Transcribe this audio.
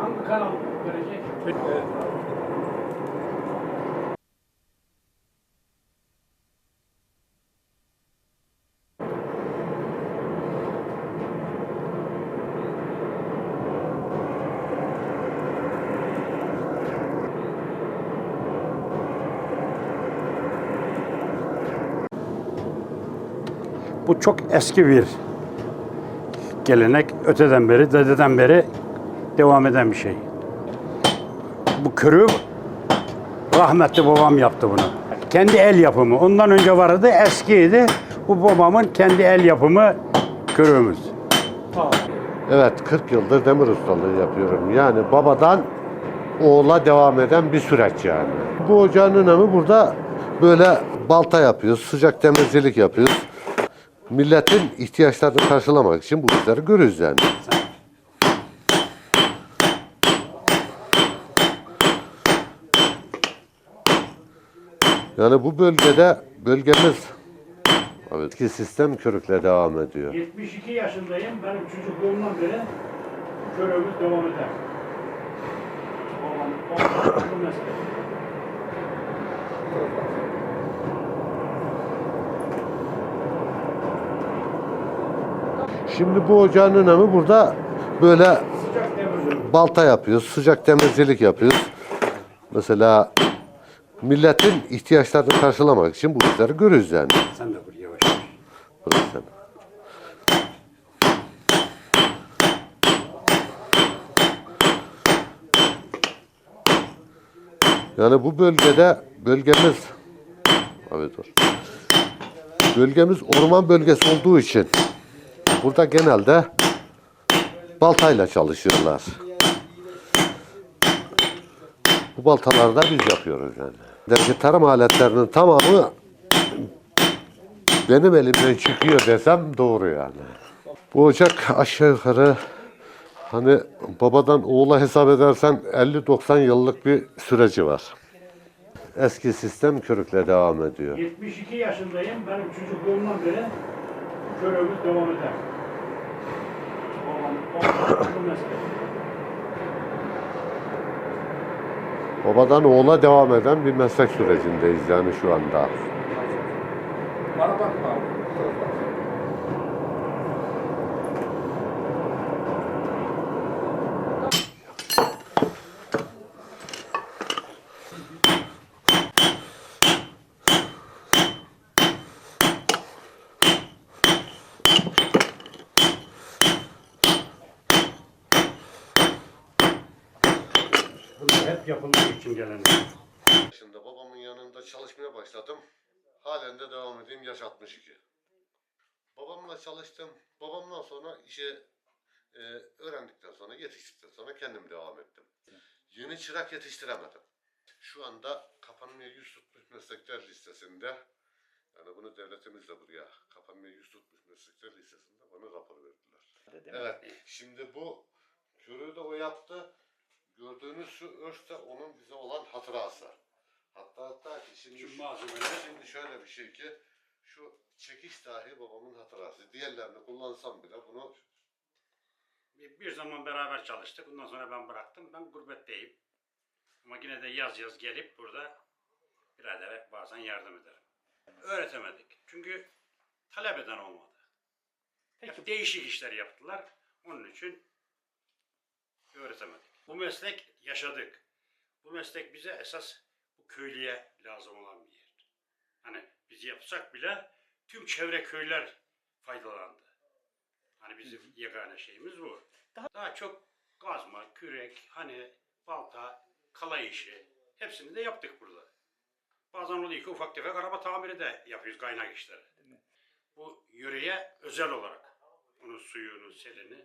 Hangi verecek? Bu çok eski bir gelenek. Öteden beri, dededen beri devam eden bir şey. Bu körü rahmetli babam yaptı bunu. Kendi el yapımı. Ondan önce vardı, eskiydi. Bu babamın kendi el yapımı körüğümüz. Evet 40 yıldır demir ustalığı yapıyorum. Yani babadan oğula devam eden bir süreç yani. Bu ocağın önemi burada böyle balta yapıyoruz, sıcak demircilik yapıyoruz. Milletin ihtiyaçlarını karşılamak için bu işleri görüyoruz yani. Yani bu bölgede bölgemiz evet, ki sistem körükle devam ediyor. 72 yaşındayım. Benim çocukluğumdan beri körümüz devam eder. Babam, babam bu meslek. Şimdi bu ocağın önemi burada böyle balta yapıyoruz, sıcak demircilik yapıyoruz. Mesela milletin ihtiyaçlarını karşılamak için bu işleri görüyoruz yani. Sen de vur yavaş. Burası sen. Yani bu bölgede bölgemiz evet dur. Bölgemiz orman bölgesi olduğu için burada genelde baltayla çalışıyorlar. Bu baltaları da biz yapıyoruz yani. Dergi tarım aletlerinin tamamı benim elimden çıkıyor desem doğru yani. Bu ocak aşağı yukarı hani babadan oğula hesap edersen 50-90 yıllık bir süreci var. Eski sistem körükle devam ediyor. 72 yaşındayım. Benim çocukluğumdan beri körümüz devam eder. Babam, babam bu meslek. Babadan oğula devam eden bir meslek sürecindeyiz yani şu anda. Bana bakma. Bunlar hep yapılmak için gelen. Şimdi babamın yanında çalışmaya başladım. Halen de devam edeyim yaş 62. Babamla çalıştım. Babamdan sonra işe e, öğrendikten sonra yetiştikten sonra kendim devam ettim. Yeni çırak yetiştiremedim. Şu anda kapanmaya yüz tutmuş meslekler listesinde yani bunu devletimiz de buraya kapanmaya yüz tutmuş meslekler listesinde bana rapor verdiler. Evet. Şimdi bu körüğü de o yaptı. Gördüğünüz şu örf de onun bize olan hatırası. Hatta hatta ki şimdi, Şu şimdi şöyle bir şey ki şu çekiş dahi babamın hatırası. Diğerlerini kullansam bile bunu Bir, bir zaman beraber çalıştık. Ondan sonra ben bıraktım. Ben gurbetteyim. Ama yine de yaz yaz gelip burada biradere bazen yardım ederim. Öğretemedik. Çünkü talep eden olmadı. Hep değişik işler yaptılar. Onun için öğretemedik. Bu meslek yaşadık. Bu meslek bize esas bu köylüye lazım olan bir yer. Hani biz yapsak bile tüm çevre köyler faydalandı. Hani bizim yegane şeyimiz bu. Daha, çok kazma, kürek, hani balta, kala işi hepsini de yaptık burada. Bazen oluyor ki ufak tefek araba tamiri de yapıyoruz kaynak işleri. Bu yöreye özel olarak onun suyunu, selini